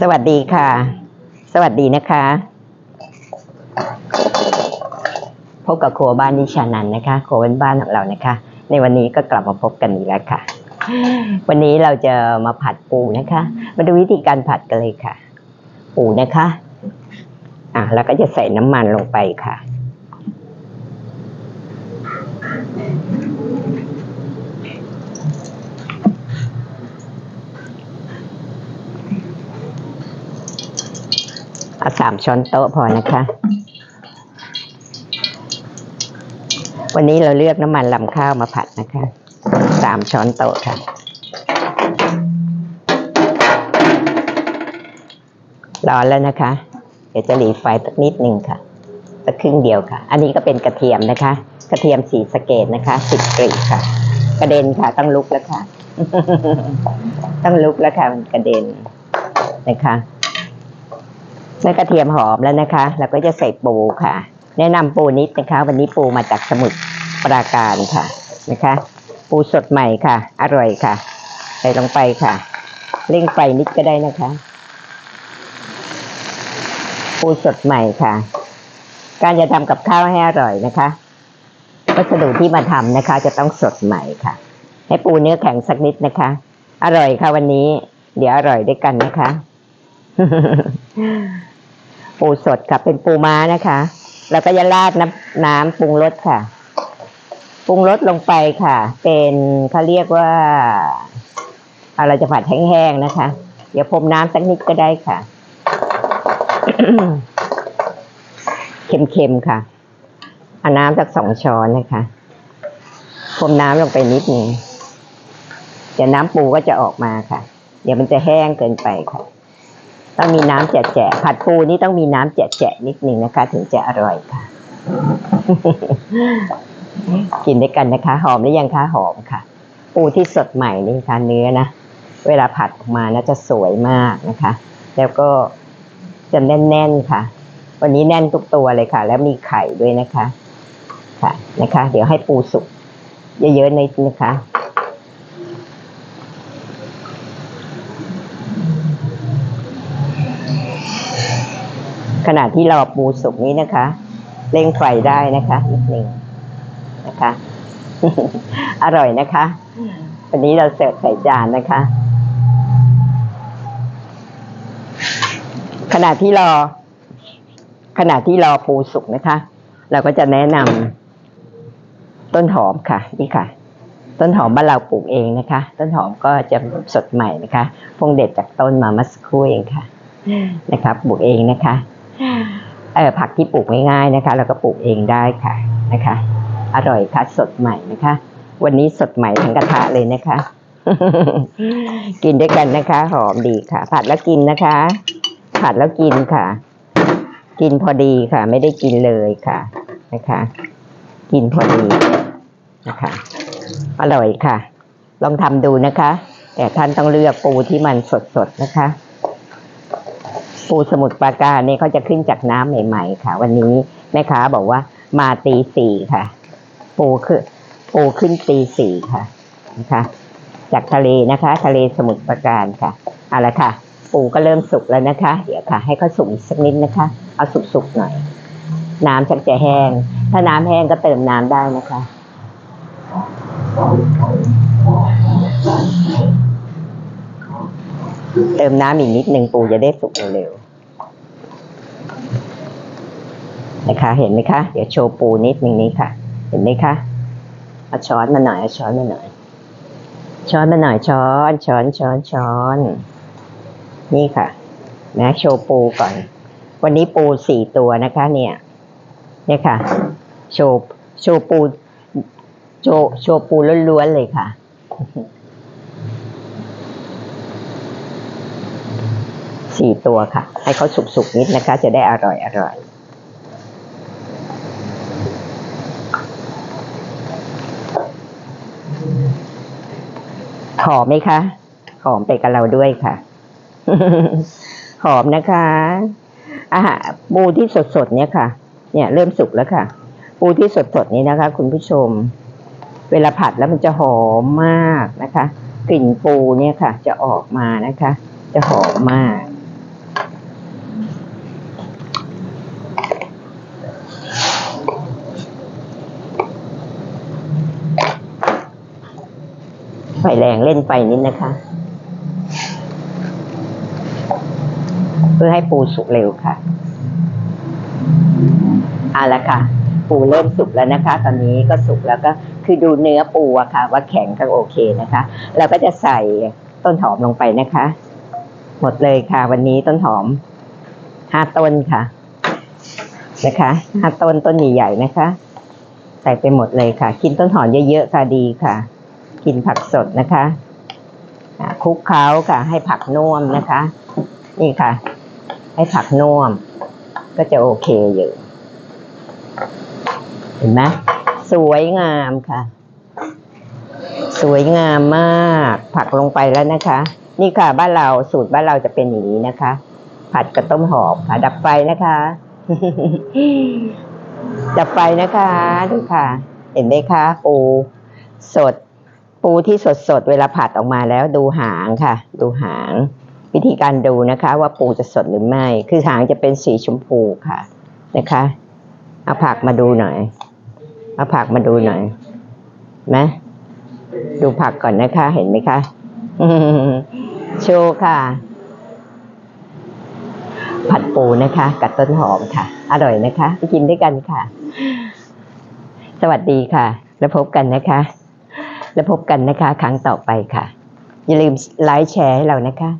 สวัสดีค่ะ สวัสดีนะคะ พบกับครัวบ้านนิชานันนะคะครัวบ้านบ้านของเรานะคะ ในวันนี้ก็กลับมาพบกันอีกแล้วค่ะ วันนี้เราจะมาผัดปูนะคะ มาดูวิธีการผัดกันเลยค่ะ ปูนะคะ อะแล้วก็จะใส่น้ำมันลงไปค่ะ เอาสามช้อนโต๊ะพอนะคะ วันนี้เราเลือกน้ำมันลำข้าวมาผัดนะคะ สามช้อนโต๊ะค่ะ ร้อนแล้วนะคะ เดี๋ยวจะหลีไฟสักนิดหนึ่งค่ะ สักครึ่งเดียวค่ะ อันนี้ก็เป็นกระเทียมนะคะ กระเทียมสีสเกดนะคะสิบกรีค่ะ กระเด็นค่ะ ต้องลุกแล้วค่ะ ต้องลุกแล้วค่ะมันกระเด็นนะคะ เมื่อกระเทียมหอมแล้วนะคะ เราก็จะใส่ปูค่ะ แนะนำปูนิดนะคะ วันนี้ปูมาจากสมุทรปราการค่ะนะคะ ปูสดใหม่ค่ะ อร่อยค่ะ ใส่ลงไปค่ะ เร่งไฟนิดก็ได้นะคะ ปูสดใหม่ค่ะ การจะทำกับข้าวให้อร่อยนะคะวัสดุที่มาทำนะคะ จะต้องสดใหม่ค่ะ ให้ปูเนื้อแข็งสักนิดนะคะ อร่อยค่ะวันนี้ เดี๋ยวอร่อยด้วยกันนะคะ ปูสดค่ะ เป็นปูม้านะคะ แล้วก็จะราดน้ำน้ำปรุงรสค่ะ ปรุงรสลงไปค่ะ เป็นเขาเรียกว่าอะไรจะผัดแห้งๆนะคะ เดี๋ยวพรมน้ำสักนิดก็ได้ค่ะ เค็มๆค่ะเอาน้ำสักสองช้อนนะคะพรมน้ำลงไปนิดนึงเดี๋ยวน้ำปูก็จะออกมาค่ะ เดี๋ยวมันจะแห้งเกินไปค่ะ ต้องมีน้ำแฉะๆผัดปูนี่ต้องมีน้ำแฉะๆนิดนึงนะคะ ถึงจะอร่อยค่ะ กินด้วยกันนะคะ หอมหรือยังคะหอมค่ะ ปูที่สดใหม่นี่ค่ะเนื้อนะเวลาผัดออกมานะจะสวยมากนะคะ แล้วก็จะแน่นๆค่ะ วันนี้แน่นทุกตัวเลยค่ะ แล้วมีไข่ด้วยนะคะ ค่ะนะคะ เดี๋ยวให้ปูสุกเยอะๆในนะคะ ขณะที่รอปูสุกนี้นะคะเร่งไฟได้นะคะนิดหนึ่งนะคะ อร่อยนะคะ วันนี้เราเสิร์ฟใส่จานนะคะ ขณะที่รอ ขณะที่รอปูสุกนะคะ เราก็จะแนะนำต้นหอมค่ะ นี่ค่ะ ต้นหอมบ้านเราปลูกเองนะคะ ต้นหอมก็จะสดใหม่นะคะพงเด็ดจากต้นมาเมื่อสักครู่เองค่ะ นะคะปลูกเองนะคะ เออผักที่ปลูกง่ายๆนะคะเราก็ปลูกเองได้ค่ะนะคะ อร่อยค่ะสดใหม่นะคะ วันนี้สดใหม่ทั้งกระทะเลยนะคะ กินด้วยกันนะคะ หอมดีค่ะ ผัดแล้วกินนะคะ ผัดแล้วกินค่ะ กินพอดีค่ะ ไม่ได้กินเลยค่ะนะคะ กินพอดีนะคะอร่อยค่ะ ลองทำดูนะคะ แต่ท่านต้องเลือกปูที่มันสดๆนะคะ ปูสมุทรปราการเนี่ยเขาจะขึ้นจากน้ำใหม่ ๆ ค่ะ วันนี้แม่ค้าบอกว่ามาตีสี่ค่ะ ปูคือปูขึ้นตีสี่ค่ะนะคะ จากทะเลนะคะ ทะเลสมุทรปราการค่ะเอาละค่ะ ปูก็เริ่มสุกแล้วนะคะ เดี๋ยวค่ะ ให้เขาสุกอีกสักนิดนะคะ เอาสุกๆหน่อย น้ำชักจะแห้ง ถ้าน้ำแห้งก็เติมน้ำได้นะคะ เติมน้ำอีกนิดหนึ่งปูจะได้สุกเร็วๆนะคะ เห็นไหมคะ เดี๋ยวโชว์ปูนิดหนึ่งนี้ค่ะ เห็นไหมคะเอาช้อนมาหน่อยเอาช้อนมาหน่อย ช้อนมาหน่อยช้อนช้อนช้อนช้อน นี่ค่ะนะโชว์ปูก่อน วันนี้ปูสี่ตัวนะคะ เนี่ย เนี่ยค่ะ โชว์โชว์ปูโชว์โชว์ปูล้วนๆเลยค่ะ สี่ตัวค่ะ ให้เขาสุกๆนิดนะคะ จะได้อร่อยอร่อยหอมไหมคะ หอมไปกับเราด้วยค่ะ หอมนะคะอาหารปูที่สดๆเนี่ยค่ะ เนี่ยเริ่มสุกแล้วค่ะ ปูที่สดๆนี้นะคะ คุณผู้ชม เวลาผัดแล้วมันจะหอมมากนะคะ กลิ่นปูเนี่ยค่ะ จะออกมานะคะ จะหอมมาก แรงเล่นไฟนิดนะคะ เพื่อให้ปูสุกเร็วค่ะเอาละค่ะ ปูเริ่มสุกแล้วนะคะ ตอนนี้ก็สุกแล้วก็คือดูเนื้อปูอะค่ะ ว่าแข็งก็โอเคนะคะ เราก็จะใส่ต้นหอมลงไปนะคะ หมดเลยค่ะ วันนี้ต้นหอมห้าต้นค่ะ นะคะห้าต้นต้นใหญ่ๆนะคะ ใส่ไปหมดเลยค่ะ กินต้นหอมเยอะๆค่ะดีค่ะ กินผักสดนะคะคลุกเคล้าค่ะ ให้ผักนุ่มนะคะ นี่ค่ะ ให้ผักนุ่มก็จะโอเคอยู่ เห็นไหมสวยงามค่ะ สวยงามมาก ผักลงไปแล้วนะคะ นี่ค่ะ บ้านเราสูตรบ้านเราจะเป็นอย่างนี้นะคะ ผัดกับต้มหอมค่ะ ดับไฟนะคะ ดับไฟนะคะดูค่ะ เห็นไหมคะปูสด ปูที่สดสดๆเวลาผัดออกมาแล้วดูหางค่ะ ดูหาง วิธีการดูนะคะ ว่าปูจะสดหรือไม่ คือหางจะเป็นสีชมพูค่ะนะคะเอาผักมาดูหน่อยเอาผักมาดูหน่อยไหมดูผักก่อนนะคะ เห็นไหมคะโชว์ค่ะ ผัดปูนะคะ กับต้นหอมค่ะ อร่อยนะคะ ไปกินด้วยกันค่ะ สวัสดีค่ะ แล้วพบกันนะคะ แล้วพบกันนะคะ ครั้งต่อไปค่ะ อย่าลืมไลค์แชร์ให้เรานะคะ